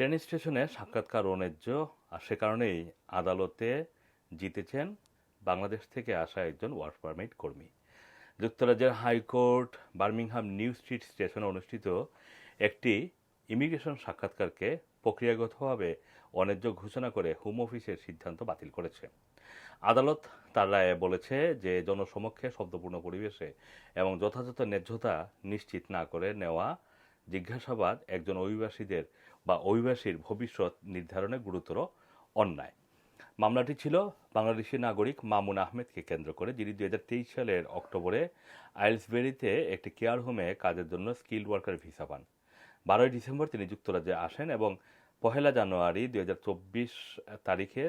Train স্টেশনে সাক্ষাৎকার অন্যায্য, আর সে কারণেই আদালতে জিতেছেন বাংলাদেশ থেকে আসা একজন ওয়ার্ক পারমিট কর্মী। যুক্তরাজ্যের হাইকোর্ট, বার্মিংহাম নিউ স্ট্রিট স্টেশনে অনুষ্ঠিত একটি ইমিগ্রেশন সাক্ষাৎকারকে প্রক্রিয়াগতভাবে অন্যায্য ঘোষণা করে হোম অফিসের সিদ্ধান্ত বাতিল করেছে। আদালত তার রায়ে বলেছে যে জনসমক্ষে শব্দপূর্ণ পরিবেশে এবং যথাযথ ন্যায্যতা নিশ্চিত না করে নেওয়া জিজ্ঞাসাবাদ একজন অভিবাসীদের বা অভিবাসীর ভবিষ্যৎ নির্ধারণে গুরুতর অন্যায়। মামলাটি ছিল বাংলাদেশি নাগরিক মামুন আহমেদকে কেন্দ্র করে, যিনি দু হাজার তেইশ সালের অক্টোবরে আইলসবেরিতে একটি কেয়ার হোমে কাজের জন্য স্কিল ওয়ার্কার ভিসা পান। বারোই ডিসেম্বর তিনি যুক্তরাজ্যে আসেন এবং পহেলা জানুয়ারি দু হাজার চব্বিশ তারিখে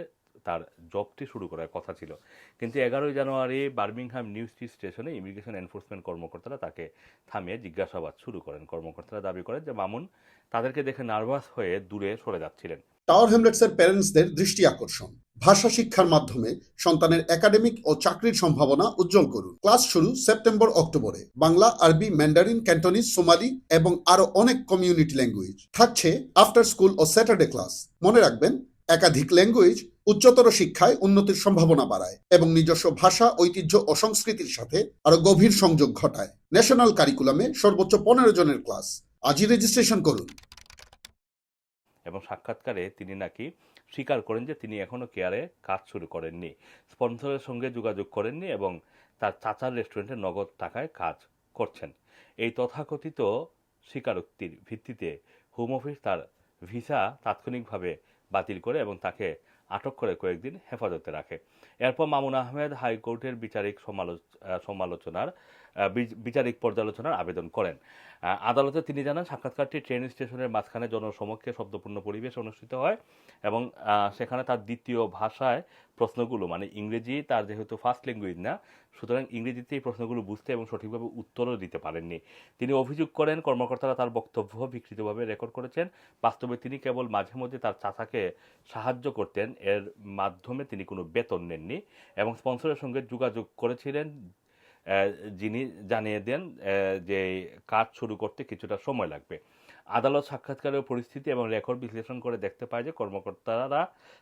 তার জবটি শুরু করার কথা ছিল। কিন্তু এগারোই জানুয়ারি বার্মিংহাম নিউ স্ট্রিট স্টেশনে ইমিগ্রেশন এনফোর্সমেন্ট কর্মকর্তারা তাকে থামিয়ে জিজ্ঞাসাবাদ শুরু করেন। কর্মকর্তারা দাবি করেন যে মামুন তাদেরকে দেখে নার্ভাস হয়ে দূরে সরে যাচ্ছিলেন। টাওয়ার হ্যামলেটসের প্যারেন্টসদের দৃষ্টি আকর্ষণ। ভাষা শিক্ষার মাধ্যমে সন্তানের একাডেমিক ও চাকরির সম্ভাবনা উজ্জ্বল করুন। ক্লাস শুরু সেপ্টেম্বর, অক্টোবরে। বাংলা, আরবি, ম্যান্ডারিন, ক্যান্টনিজ, সোমালি এবং আরও অনেক কমিউনিটি ল্যাঙ্গুয়েজ। থাকছে আফটার স্কুল ও স্যাটারডে ক্লাস। মনে রাখবেন একাধিক ল্যাঙ্গুয়েজ উচ্চতর শিক্ষায় উন্নতির সম্ভাবনা বাড়ায় এবং নিজস্ব ভাষা, ঐতিহ্য ও সংস্কৃতির সাথে আরও গভীর সংযোগ ঘটায়। ন্যাশনাল কারিকুলামে সর্বোচ্চ পনেরো জনের ক্লাস আজই রেজিস্ট্রেশন করুন। এবং সাক্ষাৎকারে তিনি নাকি স্বীকার করেন যে তিনি এখনও কেয়ারে কাজ শুরু করেননি। স্পন্সরের সঙ্গে যোগাযোগ করেননি এবং তার চাচার রেস্টুরেন্টে নগদ টাকায় কাজ করছেন। এই তথাকথিত স্বীকারোক্তির ভিত্তিতে হোম অফিস তার ভিসা তাৎক্ষণিকভাবে বাতিল করে এবং তাকে আটক করে কয়েকদিন হেফাজতে রাখে। এরপর মামুন আহমেদ হাইকোর্টের বিচারিক সমালোচ- সমালোচনার বিচারিক পর্যালোচনার আবেদন করেন। আদালতে তিনি জানান, সাক্ষাৎকারটি ট্রেন স্টেশনের মাঝখানে জনসমক্ষে শব্দপূর্ণ পরিবেশ অনুষ্ঠিত হয় এবং সেখানে তার দ্বিতীয় ভাষায় প্রশ্নগুলো মানে ইংরেজি তার যেহেতু ফার্স্ট ল্যাঙ্গুয়েজ না সুতরাং ইংরেজিতে এই প্রশ্নগুলো বুঝতে এবং সঠিকভাবে উত্তরও দিতে পারেননি। তিনি অভিযোগ করেন, কর্মকর্তারা তার বক্তব্য বিকৃতভাবে রেকর্ড করেছেন। বাস্তবে তিনি কেবল মাঝে মধ্যে তার চাচাকে সাহায্য করতেন। এর মাধ্যমে তিনি কোনো বেতন নেননি এবং স্পন্সরের সঙ্গে যোগাযোগ করেছিলেন। যিনি জানিয়ে দেন যে কাজ শুরু করতে কিছুটা সময় লাগবে। আদালত সাক্ষাৎকারের পরিস্থিতি এবং রেকর্ড বিশ্লেষণ করে দেখতে পায় যে কর্মকর্তারা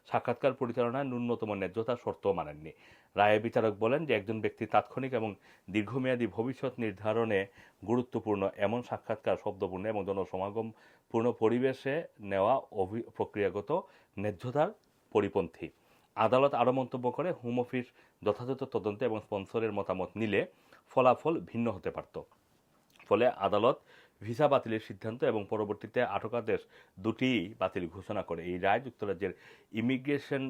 সাক্ষাৎকার পরিচালনায় ন্যূনতম ন্যায্যতার শর্ত মানেননি। রায়ে বিচারক বলেন যে একজন ব্যক্তির তাৎক্ষণিক এবং দীর্ঘমেয়াদী ভবিষ্যৎ নির্ধারণে গুরুত্বপূর্ণ এমন সাক্ষাৎকার শব্দপূর্ণ এবং জনসমাগম পূর্ণ পরিবেশে নেওয়া অভি প্রক্রিয়াগত ন্যায্যতার পরিপন্থী। আদালত আরও মন্তব্য করে, হোম অফিস যথাযথ তদন্ত এবং স্পন্সরের মতামত নিলে ফলাফল ভিন্ন হতে পারত। ফলে আদালত ভিসা বাতিলের সিদ্ধান্ত এবং পরবর্তীতে আটকাদেশ দুটি বাতিল ঘোষণা করে। এই রায় যুক্তরাজ্যের ইমিগ্রেশন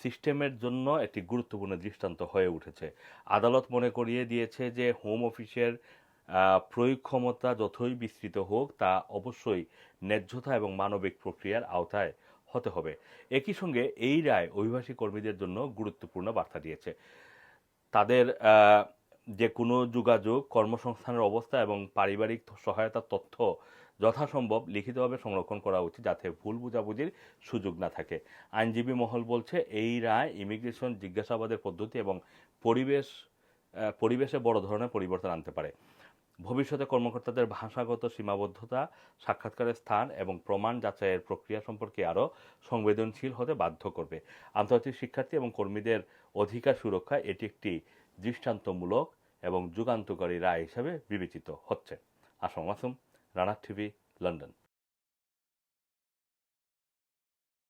সিস্টেমের জন্য একটি গুরুত্বপূর্ণ দৃষ্টান্ত হয়ে উঠেছে। আদালত মনে করিয়ে দিয়েছে যে হোম অফিসের প্রয়োগ ক্ষমতা যতই বিস্তৃত হোক, তা অবশ্যই ন্যায্যতা এবং মানবিক প্রক্রিয়ার আওতায় হতে হবে। একই সঙ্গে এই রায় অভিবাসী কর্মীদের জন্য গুরুত্বপূর্ণ বার্তা দিয়েছে। তাদের যে কোনো যোগাযোগ, কর্মসংস্থানের অবস্থা এবং পারিবারিক সহায়তার তথ্য যথাসম্ভব লিখিতভাবে সংরক্ষণ করা উচিত যাতে ভুল বোঝাবুঝির সুযোগ না থাকে। আইনজীবী মহল বলছে, এই রায় ইমিগ্রেশন জিজ্ঞাসাবাদের পদ্ধতি এবং পরিবেশ পরিবেশে বড় ধরনের পরিবর্তন আনতে পারে। ভবিষ্যতে কর্মকর্তাদের ভাষাগত সীমাবদ্ধতা, সাক্ষাৎকারের স্থান এবং প্রমাণ যাচাইয়ের প্রক্রিয়া সম্পর্কে আরও সংবেদনশীল হতে বাধ্য করবে। আন্তর্জাতিক শিক্ষার্থী এবং কর্মীদের অধিকার সুরক্ষা এটি একটি দৃষ্টান্তমূলক এবং যুগান্তকারী রায় হিসাবে বিবেচিত হচ্ছে। Assam Masum Rana TV London.